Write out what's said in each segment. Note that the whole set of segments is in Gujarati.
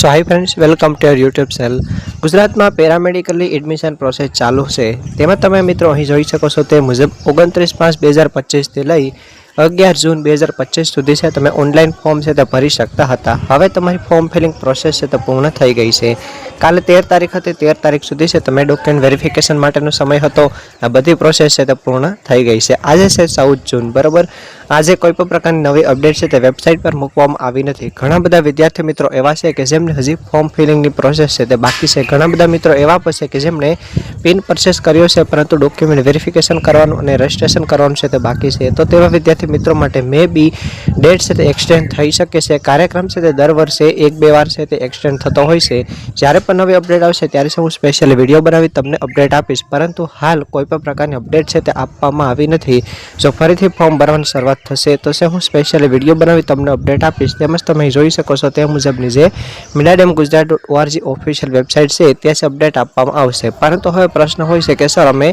So hi friends welcome to YouTube channel ગુજરાતમાં પેરામેડિકલની એડમિશન પ્રોસેસ ચાલુ છે. તેમાં તમે મિત્રો અહીં જોઈ શકો છો તે મુજબ ઓગણત્રીસ પાંચ બે હજાર પચીસથી લઈ અગિયાર જૂન બે હજાર પચીસ સુધી છે. તમે ઓનલાઈન ફોર્મ છે તે ભરી શકતા હતા. હવે તમારી ફોર્મ ફિલિંગ પ્રોસેસ છે તે પૂર્ણ થઈ ગઈ છે. કાલે તેર તારીખ હતી, તેર તારીખ સુધી છે. તમે ડોક્યુમેન્ટ વેરિફિકેશન માટેનો સમય હતો. આ બધી પ્રોસેસ છે તે પૂર્ણ થઈ ગઈ છે. આજે છે ચૌદ જૂન, બરાબર? આજે કોઈ પણ પ્રકારની નવી અપડેટ છે તે વેબસાઇટ પર મૂકવામાં આવી નથી. ઘણા બધા વિદ્યાર્થી મિત્રો એવા છે કે જેમને હજી ફોર્મ ફિલિંગની પ્રોસેસ છે તે બાકી છે. ઘણા બધા મિત્રો એવા પણ છે કે જેમણે પિન પરચેસ કર્યો છે, પરંતુ ડોક્યુમેન્ટ વેરિફિકેશન કરવાનું અને રજિસ્ટ્રેશન કરવાનું છે તે બાકી છે. તો તેવા વિદ્યાર્થી મિત્રો માટે મે બી ડેટ છે તે એક્સટેન્ડ થઈ શકે છે. કાર્યક્રમ છે તે દર વર્ષે એક બે વાર છે તે એક્સટેન્ડ થતો હોય છે. જ્યારે પણ નવી અપડેટ આવશે ત્યારે હું સ્પેશિયલ વીડિયો બનાવી તમને અપડેટ આપીશ. પરંતુ હાલ કોઈ પણ પ્રકારની અપડેટ છે તે આપવામાં આવી નથી. જો ફરીથી ફોર્મ ભરવાની શરૂઆત થશે, તો છે હું સ્પેશિયલ વીડિયો બનાવી તમને અપડેટ આપીશ. તેમજ તમે જોઈ શકો છો તે મુજબની જે મિડાડેમ Gujarat dot ORG official website છે, ત્યાં અપડેટ આપવામાં આવશે. પરંતુ હવે પ્રશ્ન હોય છે કે સર અમે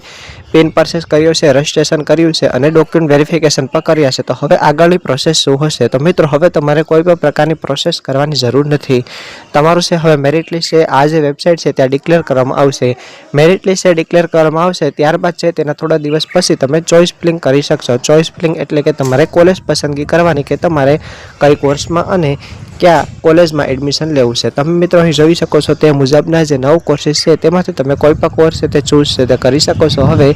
પિન પરચેસ કર્યો છે રજિસ્ટ્રેશન કર્યું છે અને ડોક્યુમેન્ટ વેરિફિકેશન પણ કર્યા છે. તો હવે આગળની પ્રોસેસ શું હશે? તો મિત્રો, હવે તમારે કોઈ પણ પ્રકારની પ્રોસેસ કરવાની જરૂર નથી. તમારું છે હવે મેરિટ લિસ્ટ છે. આ જે વેબસાઇટ છે, ત્યાં ડિક્લેર કરવામાં આવશે. મેરિટ લિસ્ટ છે ડિક્લેર કરવામાં આવશે. ત્યારબાદ છે, તેના થોડા દિવસ પછી તમે ચોઇસ ફિલિંગ કરી શકશો. ચોઇસ ફિલિંગ એટલે કે તમારે કોલેજ પસંદગી કરવાની કે તમારે કઈ કોર્સમાં અને ક્યાં કોલેજમાં એડમિશન લેવું છે. તમે મિત્રો અહીં જોઈ શકો છો, તે મુજબના જે નવ કોર્સીસ છે, તેમાંથી તમે કોઈ પણ કોર્સ છે, તે ચૂઝ છે, તે કરી શકો છો. હવે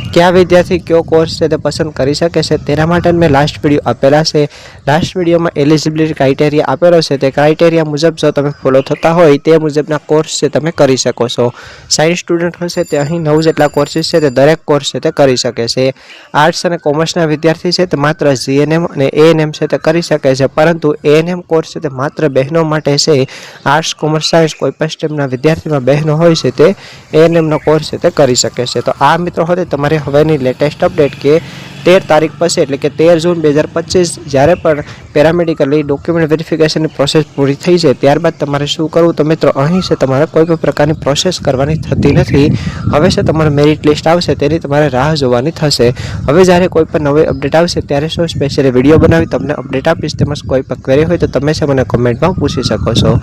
કયા વિદ્યાર્થી કયો કોર્સ છે તે પસંદ કરી શકે છે તેના માટે મેં લાસ્ટ વીડિયો આપેલા છે લાસ્ટ વિડીયોમાં એલિજિબિલિટી ક્રાઇટેરિયા આપેલો છે તે ક્રાઇટેરિયા મુજબ જો તમે ફોલો થતા હોય તે મુજબના કોર્સ છે તમે કરી શકો છો સાયન્સ સ્ટુડન્ટ હશે તે અહીં નવ જેટલા કોર્સીસ છે તે દરેક કોર્સ છે તે કરી શકે છે આર્ટ્સ અને કોમર્સના વિદ્યાર્થી છે તે માત્ર જીએનએમ અને એએનએમ છે તે કરી શકે છે પરંતુ એએનએમ કોર્સ છે તે માત્ર બહેનો માટે છે આર્ટ્સ કોમર્સ સાયન્સ કોઈ પણ સ્ટ્રીમના વિદ્યાર્થીમાં બહેનો હોય છે તે એએનએમનો કોર્સ છે તે કરી શકે છે તો આ મિત્રો હોય તમારે હવેની લેટેસ્ટ અપડેટ કે તેર તારીખ પછી, એટલે કે તેર જૂન બે હજાર પચીસ, જ્યારે પણ પેરામેડિકલી ડોક્યુમેન્ટ વેરિફિકેશનની પ્રોસેસ પૂરી થઈ છે ત્યારબાદ તમારે શું કરવું? તો મિત્રો, અહીં છે તમારે કોઈ પણ પ્રકારની પ્રોસેસ કરવાની થતી નથી. હવે છે તમારે મેરિટ લિસ્ટ આવશે, તેની તમારે રાહ જોવાની થશે. હવે જ્યારે કોઈ પણ નવી અપડેટ આવશે, ત્યારે શું સ્પેશિયલી વીડિયો બનાવી, તમને અપડેટ આપીશ. તેમજ કોઈ પણ ક્વેરી હોય તો તમે છે મને કોમેન્ટમાં પૂછી શકો છો.